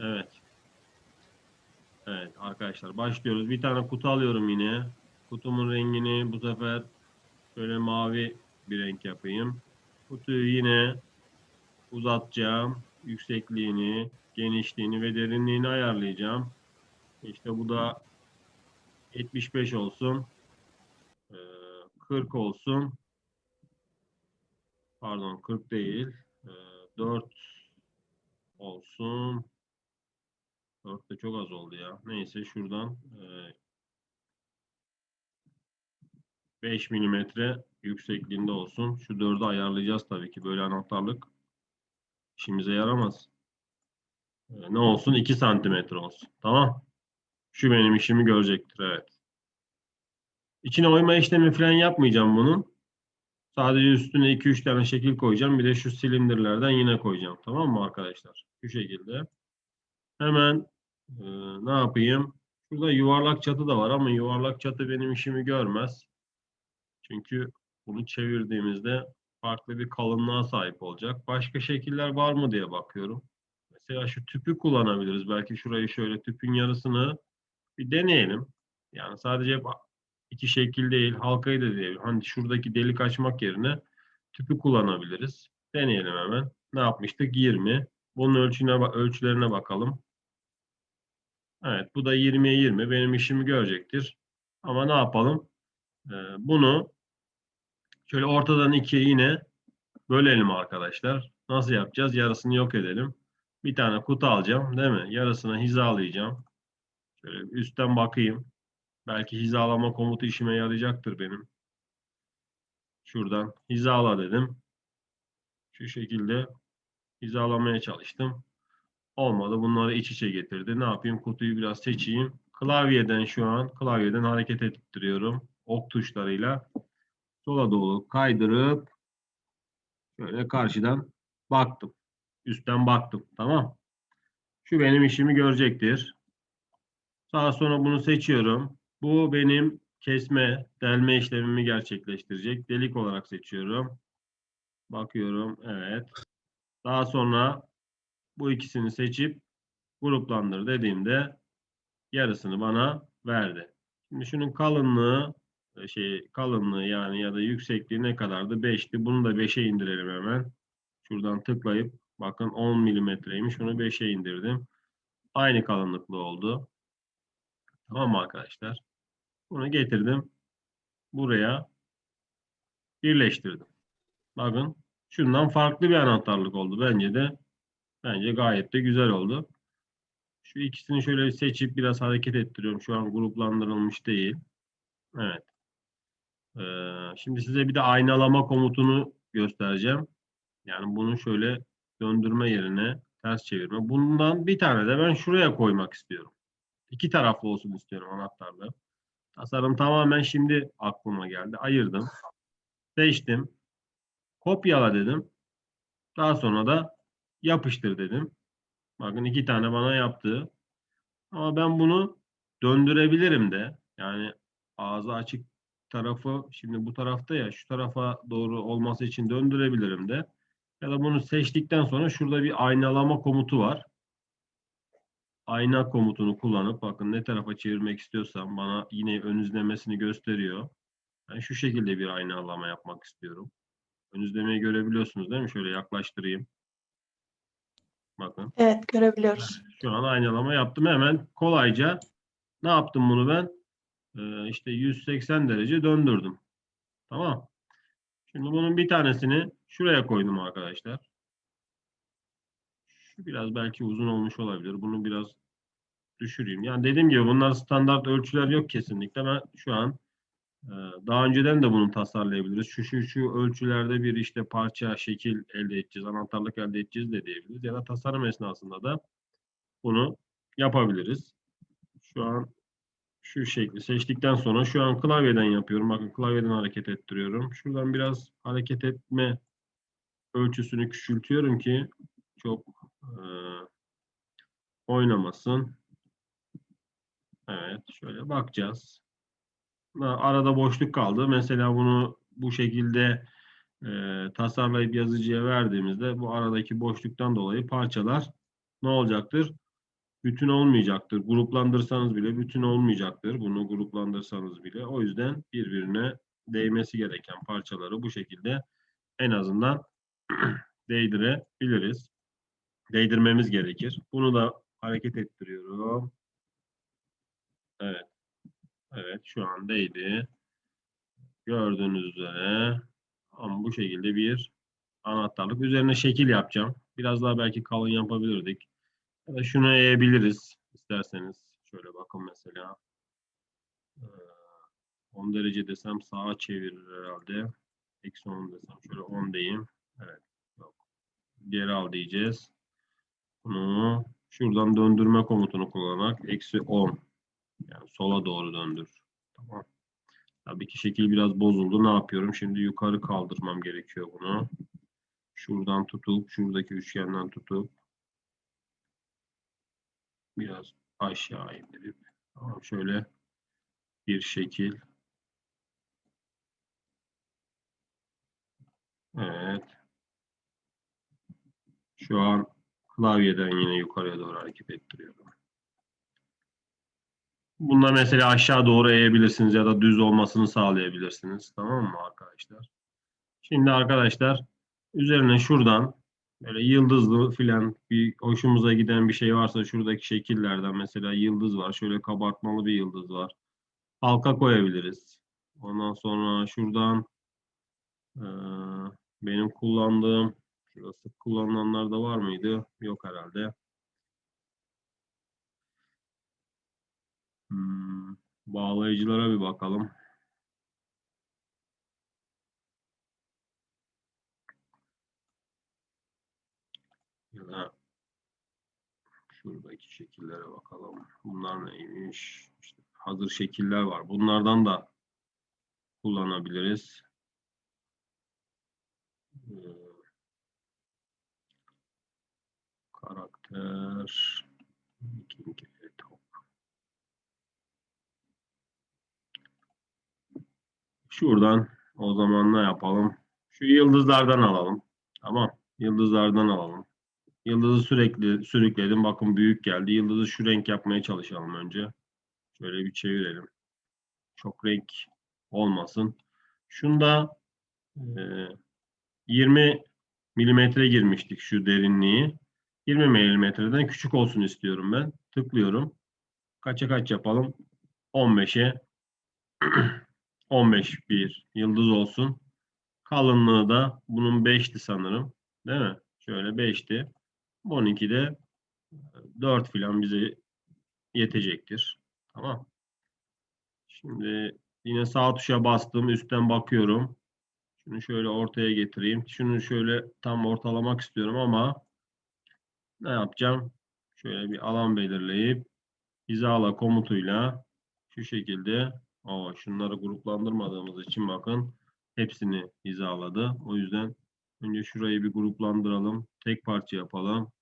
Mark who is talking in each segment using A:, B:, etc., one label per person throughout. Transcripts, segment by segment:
A: Evet. Evet arkadaşlar başlıyoruz. Bir tane kutu alıyorum yine. Kutumun rengini bu sefer böyle mavi bir renk yapayım. Kutuyu yine uzatacağım. Yüksekliğini, genişliğini ve derinliğini ayarlayacağım. İşte bu da 75 olsun. Ee, 40 olsun. Pardon 40 değil. Ee, 4 olsun. 4 de çok az oldu ya. Neyse şuradan e, 5 milimetre yüksekliğinde olsun. Şu 4'ü ayarlayacağız tabii ki. Böyle anahtarlık işimize yaramaz. E, ne olsun? 2 santimetre olsun. Tamam. Şu benim işimi görecektir. Evet. İçine oyma işlemi falan yapmayacağım bunun. Sadece üstüne 2-3 tane şekil koyacağım. Bir de şu silindirlerden yine koyacağım. Tamam mı arkadaşlar? Şu şekilde. Hemen e, ne yapayım? Şurada yuvarlak çatı da var ama yuvarlak çatı benim işimi görmez. Çünkü bunu çevirdiğimizde farklı bir kalınlığa sahip olacak. Başka şekiller var mı diye bakıyorum. Mesela şu tüpü kullanabiliriz. Belki şurayı şöyle tüpün yarısını bir deneyelim. Yani sadece iki şekil değil, halkayı da değil. Hani şuradaki delik açmak yerine tüpü kullanabiliriz. Deneyelim hemen. Ne yapmıştık? 20. Bunun ölçüne, ölçülerine bakalım. Evet, bu da 20'ye 20. Benim işimi görecektir. Ama ne yapalım? Ee, bunu şöyle ortadan ikiye yine bölelim arkadaşlar. Nasıl yapacağız? Yarısını yok edelim. Bir tane kutu alacağım, değil mi? Yarısını hizalayacağım. Şöyle üstten bakayım. Belki hizalama komutu işime yarayacaktır benim. Şuradan hizala dedim. Şu şekilde hizalamaya çalıştım. Olmadı. Bunları iç içe getirdi. Ne yapayım? Kutuyu biraz seçeyim. Klavyeden şu an klavyeden hareket ettiriyorum. Ok tuşlarıyla sola doğru kaydırıp şöyle karşıdan baktım. Üstten baktım. Tamam. Şu benim işimi görecektir. Daha sonra bunu seçiyorum. Bu benim kesme, delme işlemimi gerçekleştirecek. Delik olarak seçiyorum. Bakıyorum. Evet. Daha sonra bu ikisini seçip gruplandır dediğimde yarısını bana verdi. Şimdi şunun kalınlığı şey kalınlığı yani ya da yüksekliği ne kadardı? 5'ti. Bunu da 5'e indirelim hemen. Şuradan tıklayıp bakın 10 milimetreymiş. Bunu 5'e indirdim. Aynı kalınlıklı oldu. Tamam mı arkadaşlar? Bunu getirdim. Buraya birleştirdim. Bakın şundan farklı bir anahtarlık oldu. Bence de bence gayet de güzel oldu. Şu ikisini şöyle seçip biraz hareket ettiriyorum. Şu an gruplandırılmış değil. Evet. Ee, şimdi size bir de aynalama komutunu göstereceğim. Yani bunu şöyle döndürme yerine ters çevirme. Bundan bir tane de ben şuraya koymak istiyorum. İki taraflı olsun istiyorum anahtarlı. Tasarım tamamen şimdi aklıma geldi. Ayırdım. Seçtim. Kopyala dedim. Daha sonra da yapıştır dedim. Bakın iki tane bana yaptı. Ama ben bunu döndürebilirim de. Yani ağzı açık tarafı şimdi bu tarafta ya şu tarafa doğru olması için döndürebilirim de. Ya da bunu seçtikten sonra şurada bir aynalama komutu var ayna komutunu kullanıp bakın ne tarafa çevirmek istiyorsam bana yine ön izlemesini gösteriyor. Ben şu şekilde bir aynalama yapmak istiyorum. Ön izlemeyi görebiliyorsunuz değil mi? Şöyle yaklaştırayım. Bakın.
B: Evet görebiliyoruz.
A: Şu an aynalama yaptım. Hemen kolayca ne yaptım bunu ben? Ee, işte 180 derece döndürdüm. Tamam. Şimdi bunun bir tanesini şuraya koydum arkadaşlar. Şu biraz belki uzun olmuş olabilir. Bunu biraz düşüreyim. Yani dediğim gibi bunlar standart ölçüler yok kesinlikle. Ben şu an daha önceden de bunu tasarlayabiliriz. Şu şu şu ölçülerde bir işte parça, şekil elde edeceğiz, anahtarlık elde edeceğiz de diyebiliriz. Ya da tasarım esnasında da bunu yapabiliriz. Şu an şu şekli seçtikten sonra şu an klavyeden yapıyorum. Bakın klavyeden hareket ettiriyorum. Şuradan biraz hareket etme ölçüsünü küçültüyorum ki çok e, oynamasın. Evet, şöyle bakacağız. Arada boşluk kaldı. Mesela bunu bu şekilde e, tasarlayıp yazıcıya verdiğimizde bu aradaki boşluktan dolayı parçalar ne olacaktır? bütün olmayacaktır. Gruplandırsanız bile bütün olmayacaktır. Bunu gruplandırsanız bile. O yüzden birbirine değmesi gereken parçaları bu şekilde en azından değdirebiliriz. Değdirmemiz gerekir. Bunu da hareket ettiriyorum. Evet. Evet şu an değdi. Gördüğünüz üzere ama bu şekilde bir anahtarlık. Üzerine şekil yapacağım. Biraz daha belki kalın yapabilirdik. Ya da şunu eğebiliriz isterseniz. Şöyle bakın mesela. Ee, 10 derece desem sağa çevirir herhalde. Eksi 10 desem şöyle 10 diyeyim. Evet. Yok. Geri al diyeceğiz. Bunu şuradan döndürme komutunu kullanarak eksi 10 yani sola doğru döndür. Tamam. Tabii ki şekil biraz bozuldu. Ne yapıyorum? Şimdi yukarı kaldırmam gerekiyor bunu. Şuradan tutup, şuradaki üçgenden tutup biraz aşağı indirip tamam şöyle bir şekil. Evet. Şu an klavyeden yine yukarıya doğru hareket ettiriyorum. Bunda mesela aşağı doğru eğebilirsiniz ya da düz olmasını sağlayabilirsiniz. Tamam mı arkadaşlar? Şimdi arkadaşlar üzerine şuradan böyle yıldızlı filan bir hoşumuza giden bir şey varsa şuradaki şekillerden mesela yıldız var. Şöyle kabartmalı bir yıldız var. Halka koyabiliriz. Ondan sonra şuradan eee, benim kullandığım şurası kullanılanlar da var mıydı? Yok herhalde. Hmm, bağlayıcılara bir bakalım. Ya da şuradaki şekillere bakalım. Bunlar neymiş? İşte hazır şekiller var. Bunlardan da kullanabiliriz. Ee, karakter Viking top. Şuradan o zaman ne yapalım? Şu yıldızlardan alalım. Tamam. Yıldızlardan alalım. Yıldızı sürekli sürükledim. Bakın büyük geldi. Yıldızı şu renk yapmaya çalışalım önce. Şöyle bir çevirelim. Çok renk olmasın. Şunda e, 20 milimetre girmiştik şu derinliği. 20 milimetreden küçük olsun istiyorum ben. Tıklıyorum. Kaça kaç yapalım? 15'e 15 bir yıldız olsun. Kalınlığı da bunun 5'ti sanırım. Değil mi? Şöyle 5'ti. 12'de 4 filan bize yetecektir. Tamam. Şimdi yine sağ tuşa bastım. Üstten bakıyorum. Şunu şöyle ortaya getireyim. Şunu şöyle tam ortalamak istiyorum ama ne yapacağım? Şöyle bir alan belirleyip hizala komutuyla şu şekilde o şunları gruplandırmadığımız için bakın hepsini hizaladı. O yüzden önce şurayı bir gruplandıralım. Tek parça yapalım.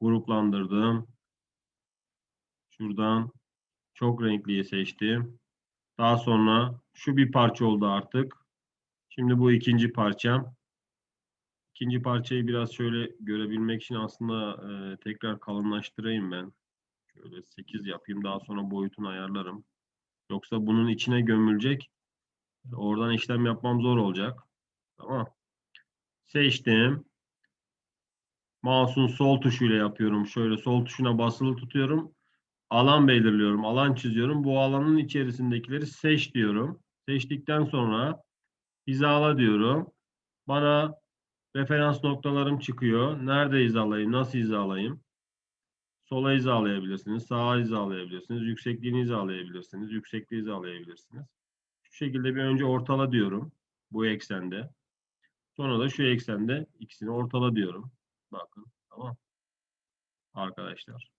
A: Gruplandırdım. Şuradan çok renkliyi seçtim. Daha sonra şu bir parça oldu artık. Şimdi bu ikinci parçam. İkinci parçayı biraz şöyle görebilmek için aslında e, tekrar kalınlaştırayım ben. Şöyle 8 yapayım. Daha sonra boyutunu ayarlarım. Yoksa bunun içine gömülecek. Oradan işlem yapmam zor olacak. Tamam. Seçtim. Mouse'un sol tuşuyla yapıyorum. Şöyle sol tuşuna basılı tutuyorum. Alan belirliyorum. Alan çiziyorum. Bu alanın içerisindekileri seç diyorum. Seçtikten sonra hizala diyorum. Bana referans noktalarım çıkıyor. Nerede hizalayayım? Nasıl hizalayayım? Sola hizalayabilirsiniz. Sağa hizalayabilirsiniz. Yüksekliğini hizalayabilirsiniz. Yüksekliği hizalayabilirsiniz. Şu şekilde bir önce ortala diyorum. Bu eksende. Sonra da şu eksende ikisini ortala diyorum. Bakın. Tamam. Arkadaşlar.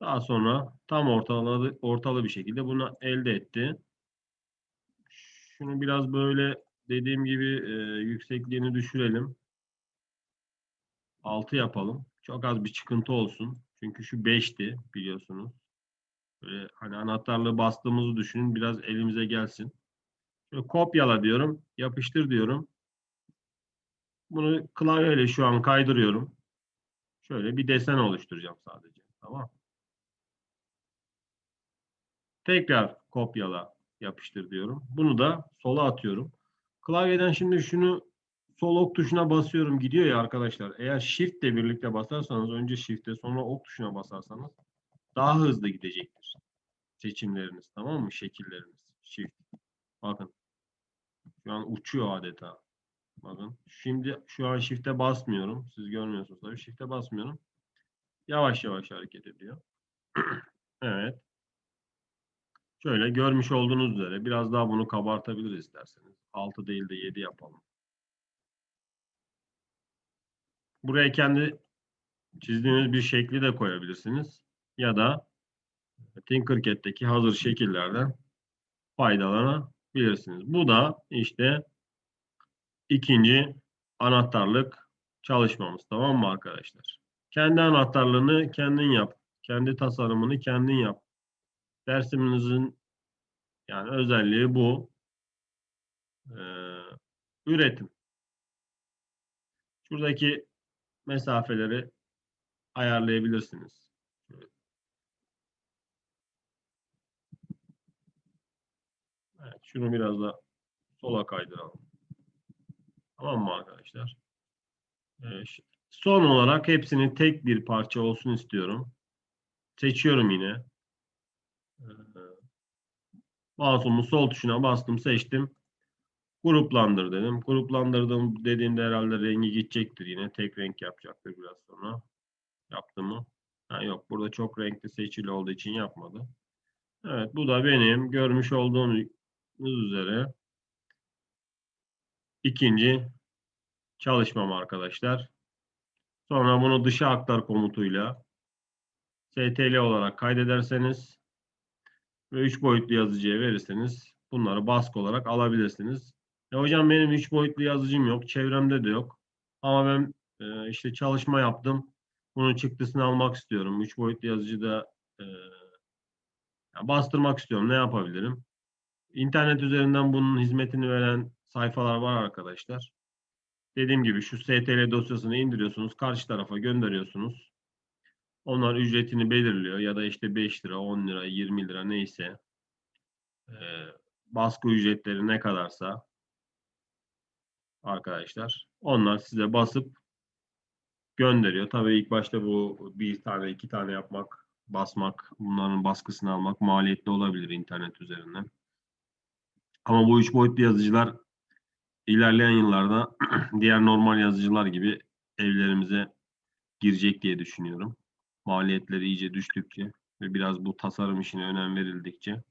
A: Daha sonra tam ortalı, ortalı bir şekilde bunu elde etti. Şunu biraz böyle dediğim gibi e, yüksekliğini düşürelim. 6 yapalım. Çok az bir çıkıntı olsun. Çünkü şu 5'ti biliyorsunuz. Böyle hani anahtarlığı bastığımızı düşünün. Biraz elimize gelsin. Şöyle kopyala diyorum. Yapıştır diyorum. Bunu klavyeyle şu an kaydırıyorum. Şöyle bir desen oluşturacağım sadece. Tamam. Tekrar kopyala yapıştır diyorum. Bunu da sola atıyorum. Klavyeden şimdi şunu sol ok tuşuna basıyorum gidiyor ya arkadaşlar. Eğer shift ile birlikte basarsanız önce shift'e sonra ok tuşuna basarsanız daha hızlı gidecektir. Seçimleriniz tamam mı? Şekilleriniz. Shift. Bakın. Şu an uçuyor adeta. Bakın. Şimdi şu an shift'e basmıyorum. Siz görmüyorsunuz tabii. Shift'e basmıyorum. Yavaş yavaş hareket ediyor. evet. Şöyle görmüş olduğunuz üzere biraz daha bunu kabartabiliriz isterseniz. 6 değil de 7 yapalım. Buraya kendi çizdiğiniz bir şekli de koyabilirsiniz. Ya da Tinkercad'deki hazır şekillerden faydalanabilirsiniz. Bu da işte ikinci anahtarlık çalışmamız. Tamam mı arkadaşlar? Kendi anahtarlığını kendin yap. Kendi tasarımını kendin yap. Dersimizin yani özelliği bu. Ee, üretim. Şuradaki mesafeleri ayarlayabilirsiniz. Evet, şunu biraz da sola kaydıralım. Tamam mı arkadaşlar? Ee, son olarak hepsinin tek bir parça olsun istiyorum. Seçiyorum yine. Ee, Mouse'umun sol tuşuna bastım, seçtim. Gruplandır dedim. Gruplandırdım dediğimde herhalde rengi gidecektir yine. Tek renk yapacaktır biraz sonra. Yaptı mı? Ha, yok burada çok renkli seçili olduğu için yapmadı. Evet bu da benim görmüş olduğunuz üzere ikinci çalışmam arkadaşlar. Sonra bunu dışa aktar komutuyla stl olarak kaydederseniz ve 3 boyutlu yazıcıya verirseniz bunları baskı olarak alabilirsiniz. E hocam benim 3 boyutlu yazıcım yok, çevremde de yok. Ama ben e, işte çalışma yaptım. Bunun çıktısını almak istiyorum. 3 boyutlu yazıcıda e, ya bastırmak istiyorum. Ne yapabilirim? İnternet üzerinden bunun hizmetini veren sayfalar var arkadaşlar. Dediğim gibi şu STL dosyasını indiriyorsunuz, karşı tarafa gönderiyorsunuz. Onlar ücretini belirliyor ya da işte 5 lira, 10 lira, 20 lira neyse e, baskı ücretleri ne kadarsa arkadaşlar onlar size basıp gönderiyor. Tabii ilk başta bu bir tane iki tane yapmak, basmak, bunların baskısını almak maliyetli olabilir internet üzerinden. Ama bu üç boyutlu yazıcılar ilerleyen yıllarda diğer normal yazıcılar gibi evlerimize girecek diye düşünüyorum. Maliyetleri iyice düştükçe ve biraz bu tasarım işine önem verildikçe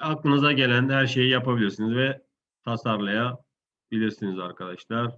A: aklınıza gelen her şeyi yapabilirsiniz ve tasarlayabilirsiniz arkadaşlar.